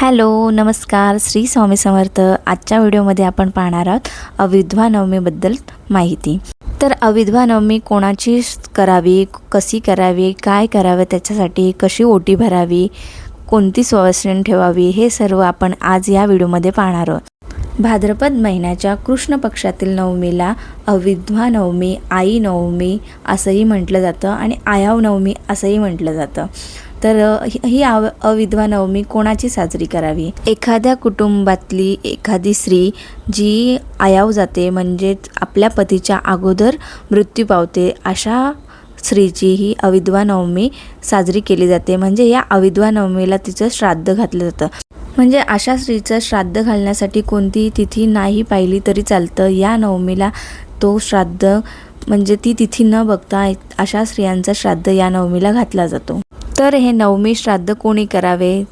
Hello नमस्कार. श्री स्वामी समर्थ. आजच्या व्हिडिओमध्ये आपण पाहणार आहोत अविधवा नवमीबद्दल माहिती. तर अविधवा नवमी कोणाची करावी कशी करावी काय करावं त्याच्यासाठी कशी ओटी भरावी कोणती सुवासन ठेवावी हे सर्व आपण आज या व्हिडिओमध्ये पाहणार आहोत. भाद्रपद महिन्याच्या कृष्ण पक्षातील नवमीला अविधवा नवमी आई नवमी असंही म्हटलं जातं आणि आयाव नवमी असंही म्हटलं जातं. तर ही ही आव अविधवा नवमी कोणाची साजरी करावी? एखाद्या कुटुंबातली एखादी स्त्री जी आयाव जाते म्हणजेच आपल्या पतीच्या अगोदर मृत्यू पावते अशा स्त्रीची ही अविधवा नवमी साजरी केली जाते. म्हणजे या अविधवा नवमीला तिचं श्राद्ध घातलं जातं. म्हणजे अशा स्त्रीचं श्राद्ध घालण्यासाठी कोणतीही तिथी नाही पाहिली तरी चालतं. या नवमीला तो श्राद्ध म्हणजे ती तिथी न बघता अशा स्त्रियांचा श्राद्ध या नवमीला घातला जातो. तर हे नवमी श्राद्ध कोणी करावे?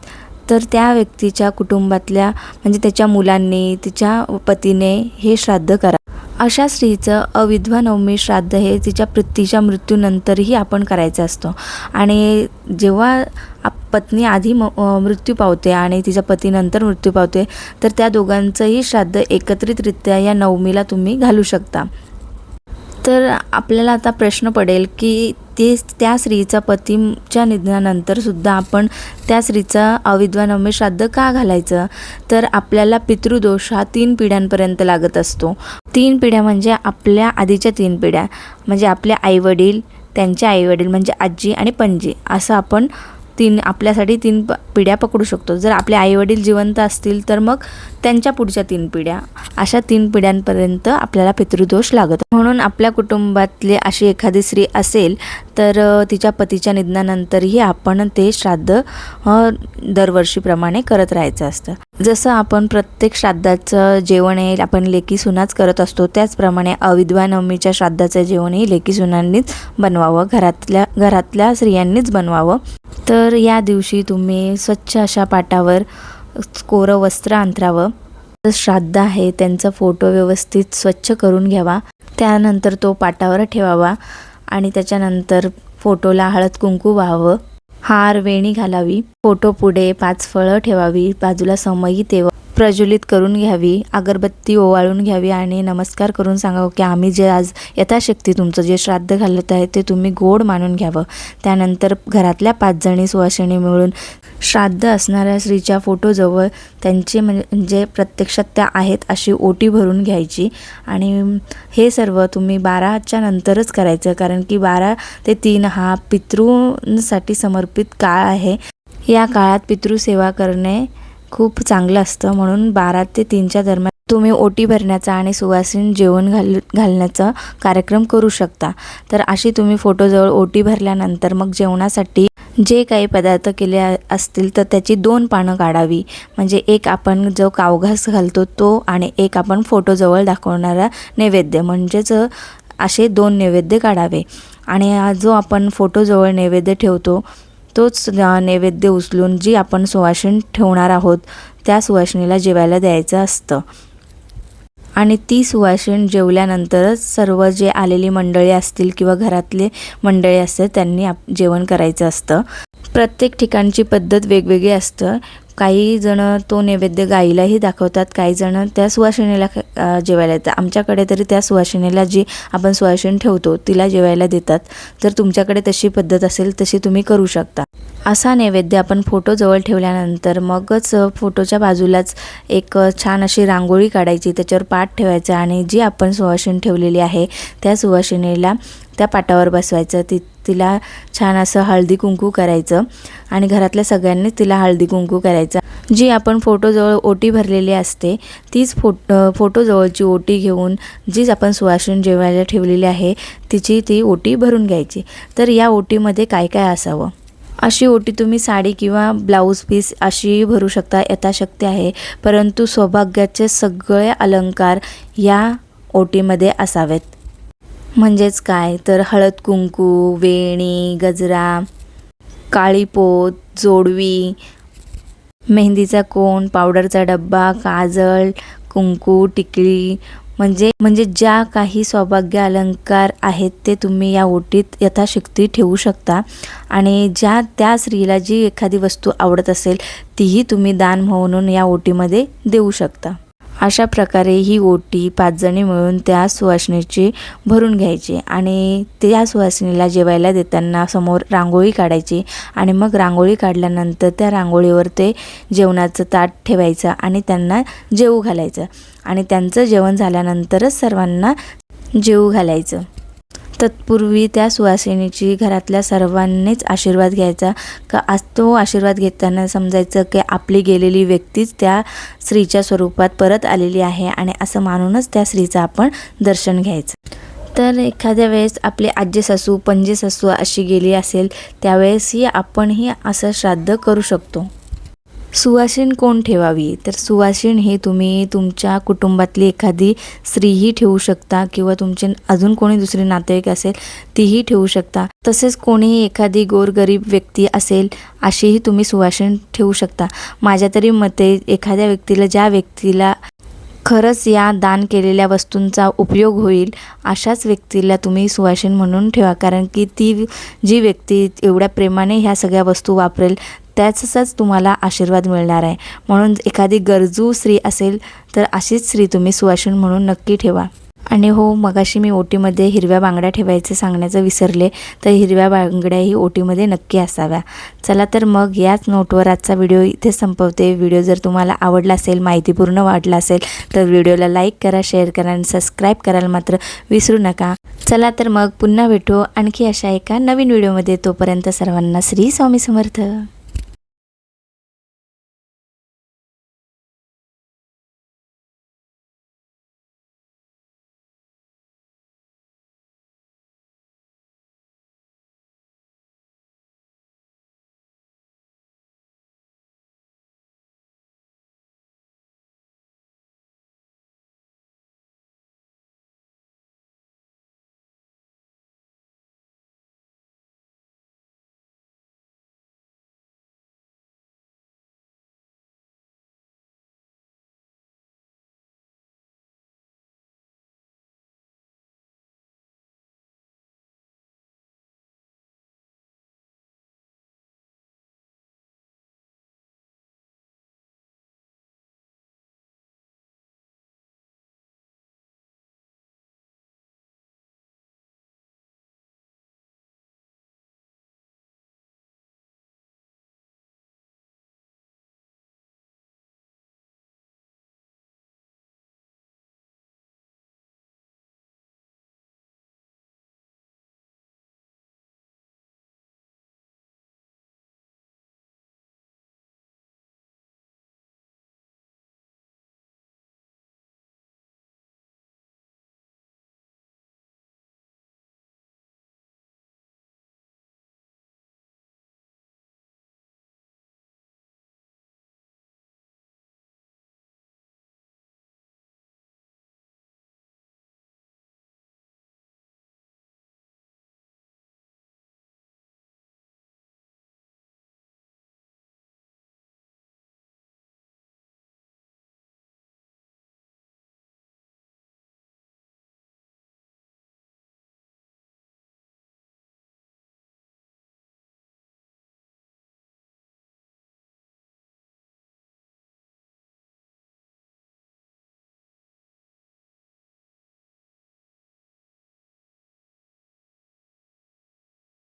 तर त्या व्यक्तीच्या कुटुंबातल्या म्हणजे त्याच्या मुलांनी तिच्या पतीने हे श्राद्ध करा. अशा स्त्रीचं अविधवा नवमी श्राद्ध हे तिच्या पतीच्या मृत्यूनंतरही आपण करायचं असतो. आणि जेव्हा आप- पत्नी आधी म मृत्यू पावते आणि तिच्या पतीनंतर मृत्यू पावते तर त्या दोघांचंही श्राद्ध एकत्रितरित्या या नवमीला तुम्ही घालू शकता. तर आपल्याला आता प्रश्न पडेल की ते त्या स्त्रीचा पतीच्या निधनानंतर सुद्धा आपण त्या स्त्रीचा अविद्वानमे श्राद्ध का घालायचं? तर आपल्याला पितृदोष हा तीन पिढ्यांपर्यंत लागत असतो. तीन पिढ्या म्हणजे आपल्या आधीच्या तीन पिढ्या. म्हणजे आपले आईवडील त्यांचे आईवडील म्हणजे आजी आणि पणजी. असं आपण तीन आपल्यासाठी तीन प पिढ्या पकडू शकतो. जर आपले आईवडील जिवंत असतील तर मग त्यांच्या पुढच्या तीन पिढ्या. अशा तीन पिढ्यांपर्यंत आपल्याला पितृदोष लागत. म्हणून आपल्या कुटुंबातली अशी एखादी स्त्री असेल तर तिच्या पतीच्या निधनानंतरही आपण ते श्राद्ध दरवर्षीप्रमाणे करत राहायचं असतं. जसं आपण प्रत्येक श्राद्धाचं जेवण हे आपण लेकी सुनाच करत असतो त्याचप्रमाणे अविधवा नवमीच्या श्राद्धाचं जेवणही लेकी सुनांनीच बनवावं घरातल्या घरातल्या स्त्रियांनीच बनवावं. तर या दिवशी तुम्ही स्वच्छ अशा पाटावर कोरं वस्त्र अंतरावं. श्राद्ध आहे त्यांचा फोटो व्यवस्थित स्वच्छ करून घ्यावा. त्यानंतर तो पाटावर ठेवावा. आणि त्याच्यानंतर फोटोला हळद कुंकू व्हावं. हार वेणी घालावी. फोटो पुढे पाच फळं ठेवावी. बाजूला समयी तेव प्रज्वलित करून घ्यावी अगरबत्ती ओवाळून घ्यावी आणि नमस्कार करून सांगावं की आम्ही जे आज यथाशक्ती तुमचं जे श्राद्ध घालत आहे ते तुम्ही गोड मानून घ्यावं. त्यानंतर घरातल्या पाचजणी सुवासिनी मिळून श्राद्ध असणाऱ्या स्त्रीच्या फोटोजवळ त्यांचे म्हणजे प्रत्यक्षात त्या आहेत अशी ओटी भरून घ्यायची. आणि हे सर्व तुम्ही बाराच्या नंतरच करायचं कारण की बारा ते तीन हा पितृंसाठी समर्पित काळ आहे. या काळात पितृसेवा करणे खूप चांगलं असतं. म्हणून बारा ते तीनच्या दरम्यान तुम्ही ओटी भरण्याचा आणि सुवासीन जेवण घाल घालण्याचा कार्यक्रम करू शकता. तर अशी तुम्ही फोटोजवळ ओटी भरल्यानंतर मग जेवणासाठी जे काही पदार्थ केले असतील तर त्याची दोन पानं काढावी. म्हणजे एक आपण जो कावघास घालतो तो आणि एक आपण फोटोजवळ दाखवणारा नैवेद्य. म्हणजेच असे दोन नैवेद्य काढावे. आणि जो आपण फोटोजवळ नैवेद्य ठेवतो तोच नैवेद्य उचलून जी आपण सुवासिनी ठेवणार आहोत त्या सुवासिनीला जेवायला द्यायचं असतं. आणि ती सुवासिन जेवल्यानंतरच सर्व जे आलेली मंडळी असतील किंवा घरातले मंडळी असतील त्यांनी आप जेवण करायचं असतं. प्रत्येक ठिकाणची पद्धत वेगवेगळी असतं. काही जण तो नैवेद्य गाईलाही दाखवतात काही जण त्या सुवासिनीला जेवायला येतात आमच्याकडे तरी त्या सुवासिनीला जी आपण सुवासिनी ठेवतो तिला जेवायला देतात. जर तुमच्याकडे तशी पद्धत असेल तशी तुम्ही करू शकता. असा नैवेद्य आपण फोटोजवळ ठेवल्यानंतर मगच फोटोच्या बाजूलाच एक छान अशी रांगोळी काढायची त्याच्यावर पाठ ठेवायचा आणि जी आपण सुवासिनी ठेवलेली आहे त्या सुवासिनीला त्या पाटावर बसवायचं. ती तिला छान असं हळदी कुंकू करायचं आणि घरातल्या सगळ्यांनी तिला हळदी कुंकू करायचं. जी आपण फोटोजवळ ओटी भरलेली असते तीच फोटो फोटोजवळची ओटी घेऊन जीच आपण सुवासिनी जेवायला ठेवलेली आहे तिची ती ओटी भरून घ्यायची. तर या ओटीमध्ये काय काय असावं? अशी ओटी तुम्ही साडी किंवा ब्लाऊज पीस अशी भरू शकता यथाशक्ती आहे. परंतु सौभाग्याचे सगळे अलंकार या ओटीमध्ये असावेत. म्हणजेच काय? तर हळद कुंकू वेणी गजरा काळीपोत जोडवी मेहंदीचा कोण पावडरचा डब्बा काजळ कुंकू टिकली म्हणजे म्हणजे ज्या काही सौभाग्य अलंकार आहेत ते तुम्ही या ओटीत यथाशक्ती ठेवू शकता. आणि ज्या त्या स्त्रीला जी एखादी वस्तू आवडत असेल तीही तुम्ही दान म्हणून या ओटीमध्ये देऊ शकता. अशा प्रकारे ही ओटी पाचजणी मिळून त्या सुवासिनीची भरून घ्यायची आणि त्या सुवासिनीला जेवायला देताना समोर रांगोळी काढायची आणि मग रांगोळी काढल्यानंतर त्या रांगोळीवर ते जेवणाचं ताट ठेवायचं आणि त्यांना जेवू घालायचं. आणि त्यांचं जेवण झाल्यानंतरच सर्वांना जेवू घालायचं. तत्पूर्वी त्या सुवासिनीची घरातल्या सर्वांनीच आशीर्वाद घ्यायचा. का आज तो आशीर्वाद घेताना समजायचं की आपली गेलेली व्यक्तीच त्या स्त्रीच्या स्वरूपात परत आलेली आहे आणि असं मानूनच त्या स्त्रीचं आपण दर्शन घ्यायचं. तर एखाद्या वेळेस आपली आजी सासू पणजी सासू अशी गेली असेल त्यावेळेसही आपणही असं श्राद्ध करू शकतो. सुवासीन कोण ठेवावी? तर सुवासीन हे तुम्ही तुमच्या कुटुंबातली एखादी स्त्रीही ठेवू शकता किंवा तुमचे अजून कोणी दुसरी नातेवाईक असेल तीही ठेवू शकता. तसेच कोणीही एखादी गोरगरीब व्यक्ती असेल अशीही तुम्ही सुवासीन ठेवू शकता. माझ्या तरी मते एखाद्या व्यक्तीला ज्या व्यक्तीला खरंच या दान केलेल्या वस्तूंचा उपयोग होईल अशाच व्यक्तीला तुम्ही सुवासिन म्हणून ठेवा. कारण की ती जी व्यक्ती एवढ्या प्रेमाने ह्या सगळ्या वस्तू वापरेल त्याचाच तुम्हाला आशीर्वाद मिळणार आहे. म्हणून एखादी गरजू स्त्री असेल तर अशीच स्त्री तुम्ही सुवासून म्हणून नक्की ठेवा. आणि हो मगाशी मी ओटीमध्ये हिरव्या बांगड्या ठेवायचे सांगण्याचं विसरले तर हिरव्या बांगड्याही ओटीमध्ये नक्की असाव्या. चला तर मग याच नोटवर आजचा व्हिडिओ इथे संपवते. व्हिडिओ जर तुम्हाला आवडला असेल माहितीपूर्ण वाटला असेल तर व्हिडिओला लाईक करा शेअर करा आणि सबस्क्राईब करायला मात्र विसरू नका. चला तर मग पुन्हा भेटू आणखी अशा एका नवीन व्हिडिओमध्ये. तोपर्यंत सर्वांना श्री स्वामी समर्थ.